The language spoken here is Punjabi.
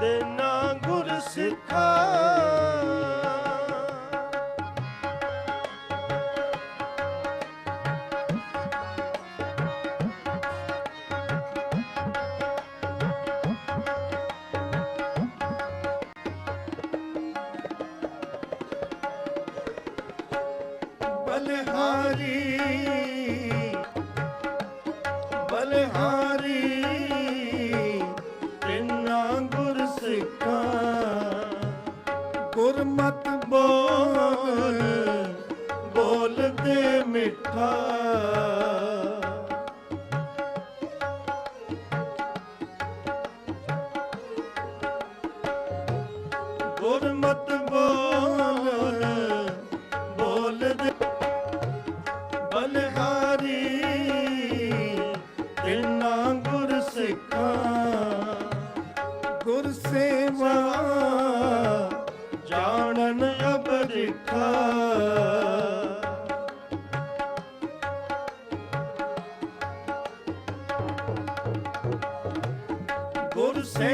ਤੇਨਾ ਗੁਰ ਸਿੱਖਾ। ਬਲਹਾਰੀ ਬਲਹਾਰੀ। ਗੁਰਮਤ ਬੋਲ ਬੋਲਦੇ ਮਿੱਠਾ। ਗੁਰਮਤ ਬੋਲ ਬੋਲਦੇ ਬਲਹਾਰੀ ਤਿੰਨਾ ਗੁਰ ਸਿੱਖਾਂ ਗੁਰ ਸੇਵਾ ਜਾਣਨ ਅਬਰਿਖਾ ਗੁਰ ਸੇ